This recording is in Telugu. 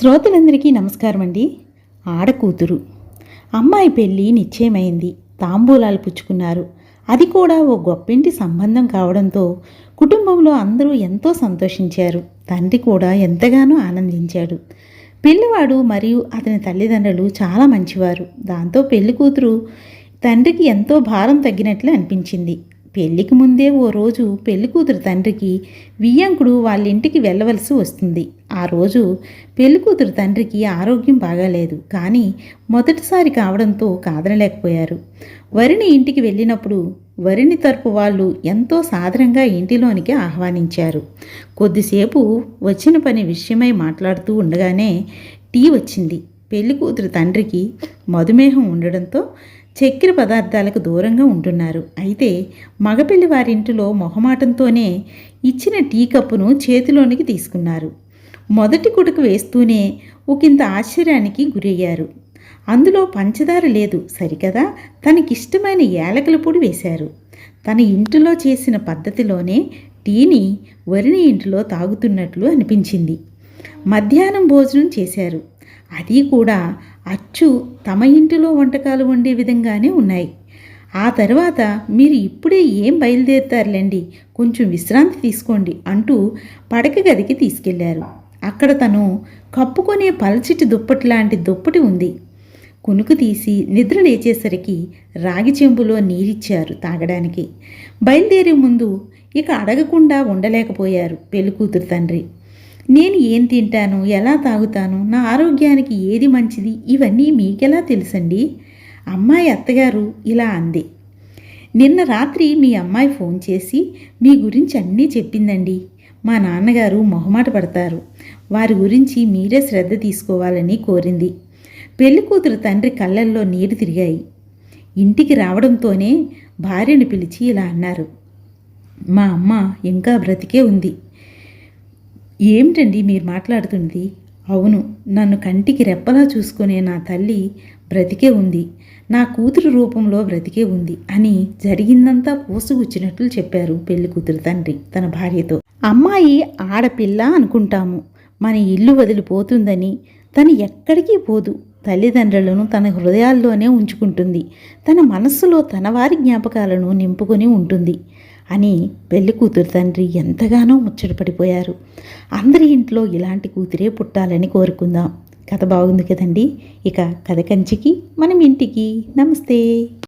శ్రోతలందరికీ నమస్కారం అండి. ఆడకూతురు. అమ్మాయి పెళ్ళి నిశ్చయమైంది. తాంబూలాలు పుచ్చుకున్నారు. అది కూడా ఓ గొప్పింటి సంబంధం కావడంతో కుటుంబంలో అందరూ ఎంతో సంతోషించారు. తండ్రి కూడా ఎంతగానో ఆనందించాడు. పిల్లవాడు మరియు అతని తల్లిదండ్రులు చాలా మంచివారు. దాంతో పెళ్ళి కూతురు తండ్రికి ఎంతో భారం తగ్గినట్లు అనిపించింది. పెళ్ళికి ముందే ఓ రోజు పెళ్ళి కూతురు తండ్రికి వియ్యంకుడు వాళ్ళ ఇంటికి వెళ్ళవలసి వస్తుంది. ఆ రోజు పెళ్ళి కూతురు తండ్రికి ఆరోగ్యం బాగాలేదు. కానీ మొదటిసారి కావడంతో కాదనలేకపోయారు. వరిని ఇంటికి వెళ్ళినప్పుడు వరిని తరపు వాళ్ళు ఎంతో సాదరంగా ఇంటిలోనికి ఆహ్వానించారు. కొద్దిసేపు వచ్చిన పని విషయమై మాట్లాడుతూ ఉండగానే టీ వచ్చింది. పెళ్ళి కూతురు తండ్రికి మధుమేహం ఉండడంతో చక్కెర పదార్థాలకు దూరంగా ఉంటున్నారు. అయితే మగపిల్లి వారింటిలో మొహమాటంతోనే ఇచ్చిన టీ కప్పును చేతిలోనికి తీసుకున్నారు. మొదటి కొడుకు వేస్తూనే ఒకంత ఆశ్చర్యానికి గురయ్యారు. అందులో పంచదార లేదు సరికదా? తనకిష్టమైన యాలకుల పొడి వేశారు. తన ఇంటిలో చేసిన పద్ధతిలోనే టీని వరిని ఇంటిలో తాగుతున్నట్లు అనిపించింది. మధ్యాహ్నం భోజనం చేశారు. అది కూడా అచ్చు తమ ఇంటిలో వంటకాలు వండే విధంగానే ఉన్నాయి. ఆ తర్వాత మీరు ఇప్పుడే ఏం బయలుదేరుతారులేండి? కొంచెం విశ్రాంతి తీసుకోండి అంటూ పడక గదికి తీసుకెళ్ళారు. అక్కడ తను కప్పుకొనే పలచిటి దుప్పటి లాంటి దుప్పటి ఉంది. కునుకు తీసి నిద్ర లేచేసరికి రాగి చెంబులో నీరిచ్చారు తాగడానికి. బయలుదేరే ముందు ఇక అడగకుండా ఉండలేకపోయారు పెళ్ళికూతురు తండ్రి. నేను ఏం తింటాను? ఎలా తాగుతాను? నా ఆరోగ్యానికి ఏది మంచిది? ఇవన్నీ మీకెలా తెలుసండి? అమ్మాయి అత్తగారు ఇలా అంది. నిన్న రాత్రి మీ అమ్మాయి ఫోన్ చేసి మీ గురించి అన్నీ చెప్పిందండి. మా నాన్నగారు మొహమాట పడతారు. వారి గురించి మీరే శ్రద్ధ తీసుకోవాలని కోరింది. పెళ్ళి కూతురు తండ్రి కళ్ళల్లో నీరు తిరిగాయి. ఇంటికి రావడంతోనే భార్యను పిలిచి ఇలా అన్నారు. మా అమ్మ ఇంకా బ్రతికే ఉంది. ఏమిటండి మీరు మాట్లాడుతుంది అవును నన్ను కంటికి రెప్పలా చూసుకునే నా తల్లి బ్రతికే ఉంది. నా కూతురు రూపంలో బ్రతికే ఉంది అని జరిగిందంతా పోసుగుచ్చినట్లు చెప్పారు పెళ్ళి కూతురు తండ్రి తన భార్యతో. అమ్మాయి ఆడపిల్ల అనుకుంటాము. మన ఇల్లు వదిలిపోతుందని తను ఎక్కడికి పోదు. తల్లిదండ్రులను తన హృదయాల్లోనే ఉంచుకుంటుంది. తన మనస్సులో తన వారి జ్ఞాపకాలను నింపుకొని ఉంటుంది. అని పెళ్ళి కూతురు తండ్రి ఎంతగానో ముచ్చటపడిపోయారు అందరి ఇంట్లో ఇలాంటి కూతురే పుట్టాలని కోరుకుందాం. కథ బాగుంది కదండి? ఇక కథ కంచికి మనం ఇంటికి. నమస్తే.